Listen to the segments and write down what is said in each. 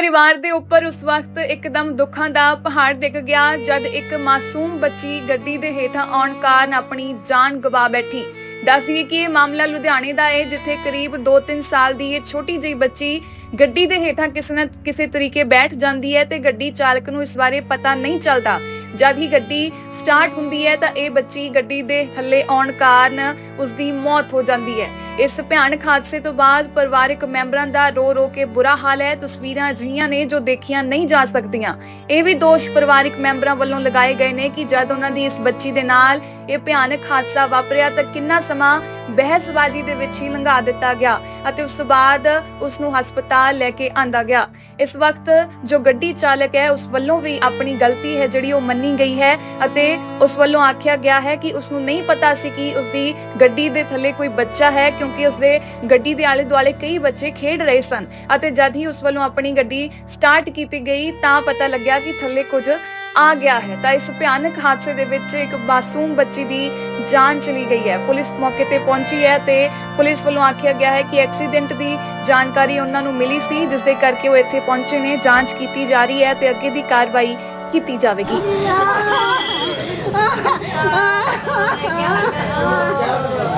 ਪਰਿਵਾਰ ਦੇ ਉੱਪਰ ਉਸ ਵਕਤ ਇੱਕਦਮ ਦੁੱਖਾਂ ਦਾ ਪਹਾੜ ਡਿੱਗ ਗਿਆ, ਜਦ ਇੱਕ ਮਾਸੂਮ ਬੱਚੀ ਗੱਡੀ ਦੇ ਹੇਠਾਂ ਆਉਣ ਕਾਰਨ ਆਪਣੀ ਜਾਨ ਗਵਾ ਬੈਠੀ। ਦੱਸਦੀਏ ਕਿ ਇਹ ਮਾਮਲਾ ਲੁਧਿਆਣੇ ਦਾ ਹੈ, ਜਿੱਥੇ ਕਰੀਬ 2-3 ਸਾਲ ਦੀ ਇਹ ਛੋਟੀ ਜਿਹੀ ਬੱਚੀ ਗੱਡੀ ਦੇ ਹੇਠਾਂ ਕਿਸੇ ਨਾ ਕਿਸੇ ਤਰੀਕੇ ਬੈਠ ਜਾਂਦੀ ਹੈ ਤੇ ਗੱਡੀ ਚਾਲਕ ਨੂੰ ਇਸ ਬਾਰੇ ਪਤਾ ਨਹੀਂ ਚੱਲਦਾ। ਜਦ ਹੀ ਗੱਡੀ ਸਟਾਰਟ ਹੁੰਦੀ ਹੈ ਤਾਂ ਇਹ ਬੱਚੀ ਗੱਡੀ ਦੇ ਥੱਲੇ ਆਉਣ ਕਾਰਨ ਉਸ ਦੀ ਮੌਤ ਹੋ ਜਾਂਦੀ ਹੈ। ਇਸ ਭਿਆਨਕ ਹਾਦਸੇ ਤੋਂ ਬਾਅਦ ਪਰਿਵਾਰਕ ਮੈਂਬਰਾਂ ਦਾ ਰੋ ਰੋ ਕੇ ਬੁਰਾ ਹਾਲ ਹੈ। ਤਸਵੀਰਾਂ ਅਜਿਹੀਆਂ ਨੇ ਜੋ ਦੇਖੀਆਂ ਨਹੀਂ ਜਾ ਸਕਦੀਆਂ। ਇਹ ਵੀ ਦੋਸ਼ ਪਰਿਵਾਰਕ ਮੈਂਬਰਾਂ ਵੱਲੋਂ ਲਗਾਏ ਗਏ ਨੇ ਕਿ ਜਦ ਉਹਨਾਂ ਦੀ ਇਸ ਬੱਚੀ ਦੇ ਨਾਲ ਇਹ ਭਿਆਨਕ ਹਾਦਸਾ ਵਾਪਰਿਆ ਤਾਂ ਕਿੰਨਾ ਸਮਾਂ ਬਹਿਸਬਾਜ਼ੀ ਦੇ ਵਿੱਚ ਹੀ ਲੰਘਾ ਦਿੱਤਾ ਗਿਆ ਅਤੇ ਉਸ ਤੋਂ ਬਾਅਦ ਉਸ ਨੂੰ ਹਸਪਤਾਲ ਲੈ ਕੇ ਆਂਦਾ ਗਿਆ। ਇਸ ਵਕਤ ਜੋ ਗੱਡੀ ਚਾਲਕ ਹੈ, ਉਸ ਵੱਲੋਂ ਵੀ ਆਪਣੀ ਗਲਤੀ ਹੈ ਜਿਹੜੀ ਉਹ ਮੰਨੀ ਗਈ ਹੈ ਅਤੇ ਉਸ ਵੱਲੋਂ ਆਖਿਆ ਗਿਆ ਹੈ ਕਿ ਉਸ ਨੂੰ ਨਹੀਂ ਪਤਾ ਸੀ ਕਿ ਉਸ ਦੀ ਗੱਡੀ ਦੇ ਥੱਲੇ ਕੋਈ ਬੱਚਾ ਹੈ, ਕਿਉਂਕਿ ਉਸ ਦੇ ਗੱਡੀ ਦੇ ਆਲੇ ਦੁਆਲੇ ਕਈ ਬੱਚੇ ਖੇਡ ਰਹੇ ਸਨ। ਅਤੇ ਜਦ ਹੀ ਉਸ ਵੱਲੋਂ ਆਪਣੀ ਗੱਡੀ ਸਟਾਰਟ ਕੀਤੀ ਗਈ, ਤਾਂ ਪਤਾ ਲੱਗਿਆ ਕਿ ਥੱਲੇ ਕੁਝ ਆ ਗਿਆ ਹੈ ਤਾਂ ਇਸ ਭਿਆਨਕ ਹਾਦਸੇ ਦੇ ਵਿੱਚ ਇੱਕ ਮਾਸੂਮ ਬੱਚੀ ਦੀ ਜਾਨ ਚਲੀ ਗਈ ਹੈ। ਪੁਲਿਸ ਮੌਕੇ ਤੇ ਪਹੁੰਚੀ ਹੈ ਤੇ ਪੁਲਿਸ ਵੱਲੋਂ ਆਖਿਆ ਗਿਆ ਹੈ ਕਿ ਐਕਸੀਡੈਂਟ ਦੀ ਜਾਣਕਾਰੀ ਉਹਨਾਂ ਨੂੰ ਮਿਲੀ ਸੀ ਜਿਸ ਦੇ ਕਰਕੇ ਉਹ ਇੱਥੇ ਪਹੁੰਚੇ ਨੇ। ਜਾਂਚ ਕੀਤੀ ਜਾ ਰਹੀ ਹੈ ਤੇ ਅੱਗੇ ਦੀ ਕਾਰਵਾਈ ਕੀਤੀ ਜਾਵੇਗੀ।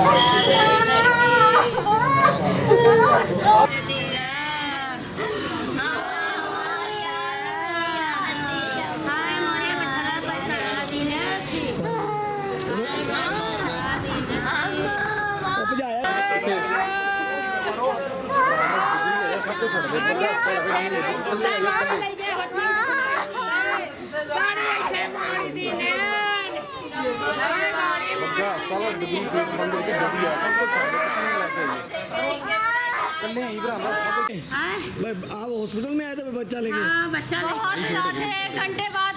भाई आप हॉस्पिटल में आए थे बच्चा लेके हाँ बच्चा ले बहुत रात है एक घंटे बाद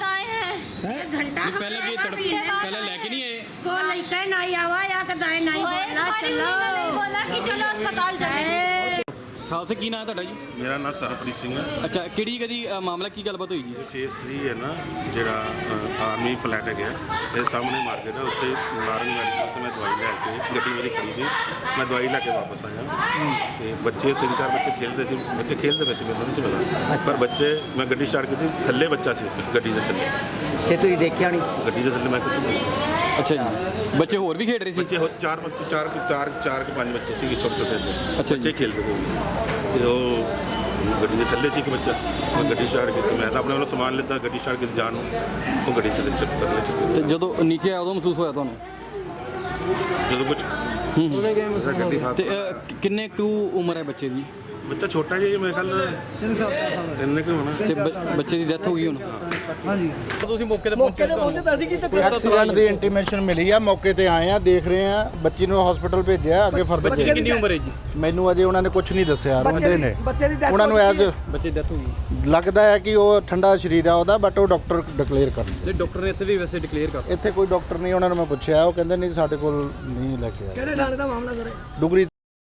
एक घंटा ये पहले भी तड़प पहले लेके नहीं आए तो लेके नहीं आवा या कदाए नहीं बोला चलो बोला कि चलो अस्पताल जाए ਖਾਲਸਾ ਕੀ ਨਾਮ ਹੈ ਤੁਹਾਡਾ ਜੀ? ਮੇਰਾ ਨਾਮ ਸਰਪ੍ਰੀਤ ਸਿੰਘ ਹੈ। ਅੱਛਾ ਕਿਹੜੀ ਕਦੀ ਮਾਮਲਾ ਕੀ ਗੱਲਬਾਤ ਹੋਈ ਜੀ? ਫੇਸ 3 ਹੈ ਨਾ ਜਿਹੜਾ ਆਰਮੀ ਫਲੈਟ ਹੈਗਾ। ਇਹ ਸਾਹਮਣੇ ਮਾਰਕੀਟ ਹੈ ਉੱਥੇ ਨਾਰੰਗ ਮੈਡੀਕਲ ਤੇ ਮੈਂ ਦਵਾਈ ਲੈ ਕੇ ਗੱਡੀ ਮੇਰੀ ਖੜੀ ਸੀ। ਮੈਂ ਦਵਾਈ ਲੈ ਕੇ ਵਾਪਸ ਆਇਆ। ਤੇ ਬੱਚੇ ਤਿੰਨ ਚਾਰ ਬੱਚੇ ਖੇਡਦੇ ਸੀ ਬੱਚੇ ਖੇਡਦੇ ਸੀ ਮੈਨੂੰ ਨਹੀਂ ਪਤਾ। ਪਰ ਬੱਚੇ ਮੈਂ ਗੱਡੀ ਸਟਾਰਟ ਕੀਤੀ ਥੱਲੇ ਬੱਚਾ ਸੀ ਗੱਡੀ ਦੇ ਥੱਲੇ। ਤੇ ਤੁਸੀਂ ਦੇਖਿਆ ਨਹੀਂ? ਗੱਡੀ ਦੇ ਥੱਲੇ ਮੈਂ ਕਿਹਾ ਅੱਛਾ ਜੀ। ਬੱਚੇ ਹੋਰ ਵੀ ਖੇਡ ਰਹੇ ਸੀ? ਬੱਚੇ ਹੋ- ਚਾਰ ਬੱਚੇ- ਚਾਰ ਚਾਰ ਚਾਰ ਕਿ ਪੰਜ ਬੱਚੇ ਸੀਗੇ ਛੋਟੇ ਛੋਟੇ ਜਿਹੇ। ਅੱਛਾ ਜੀ। ਬੱਚੇ ਖੇਡਦੇ ਪਏ ਤੇ ਉਹ ਗੱਡੀ ਦੇ ਥੱਲੇ ਸੀ ਇੱਕ ਬੱਚਾ। ਮੈਂ ਗੱਡੀ ਸਟਾਰਟ ਕੀਤੀ। ਮੈਂ ਤਾਂ ਆਪਣੇ ਵੱਲੋਂ ਸਮਾਨ ਲਿੱਤਾ ਗੱਡੀ ਸਟਾਰਟ ਕੀਤੀ ਜਾਣ ਨੂੰ। ਉਹ ਗੱਡੀ ਥੱਲੇ ਚੱਕ ਥੱਲੇ ਚੱਕ ਤੇ ਜਦੋਂ ਨੀਚੇ ਆਇਆ ਉਦੋਂ ਮਹਿਸੂਸ ਹੋਇਆ ਤੁਹਾਨੂੰ? ਜਦੋਂ ਕੁਝ ਤੇ ਅ, ਕਿੰਨੇ ਕੁ ਉਮਰ ਹੈ ਬੱਚੇ ਦੀ? ਬੱਚਾ ਛੋਟਾ ਜਿਹਾ ਮੇਰੇ ਖਿਆਲ ਤਿੰਨ ਸਾਲ ਚਾਰ ਸਾਲ ਦਾ। ਇੰਨੇ ਹੋਣਾ। ਤੇ ਬੱਚੇ ਦੀ ਡੈਥ ਹੋ ਗਈ ਹੁਣ? ਹਾਂਜੀ। ਤੁਸੀਂ ਮੌਕੇ ਤੇ ਮੌਕੇ ਤੇ ਪਹੁੰਚੇ ਤਾਂ ਅਸੀਂ ਕਿਤੇ ਐਕਸੀਡੈਂਟ ਦੀ ਇੰਟੀਮੇਸ਼ਨ ਮਿਲੀ ਆ ਮੌਕੇ ਤੇ ਆਏ ਆ ਦੇਖ ਰਹੇ ਆ ਬੱਚੀ ਨੂੰ ਹਸਪੀਟਲ ਭੇਜਿਆ ਅੱਗੇ ਫਰਦਰ ਬੱਚੇ ਕਿੰਨੀ ਉਮਰ ਹੈ ਜੀ? ਮੈਨੂੰ ਅਜੇ ਉਹਨਾਂ ਨੇ ਕੁਝ ਨਹੀਂ ਦੱਸਿਆ ਰੋਂਦੇ ਨੇ। ਉਹਨਾਂ ਨੂੰ ਐਜ਼ ਬੱਚੇ ਡੈਥ ਹੋ ਗਈ। ਲੱਗਦਾ ਹੈ ਕਿ ਉਹ ਠੰਡਾ ਸਰੀਰ ਆ ਉਹਦਾ ਬਟ ਉਹ ਡਾਕਟਰ ਡਿਕਲੇਅਰ ਕਰਨਗੇ ਤੇ ਡਾਕਟਰ ਨੇ ਇੱਥੇ ਵੀ ਵੈਸੇ ਡਿਕਲੇਅਰ ਕਰ ਇੱਥੇ ਕੋਈ ਡਾਕਟਰ ਨਹੀਂ ਉਹਨਾਂ ਨੂੰ ਮੈਂ ਪੁੱਛਿਆ ਉਹ ਕਹਿੰਦੇ ਨਹੀਂ ਸਾਡੇ ਕੋਲ ਨਹੀਂ ਲੈ ਕੇ ਆਏ ਕਿਹੜੇ ਥਾਣੇ ਦਾ ਮਾਮਲਾ ਸਰ? ਡੁਗਰੀ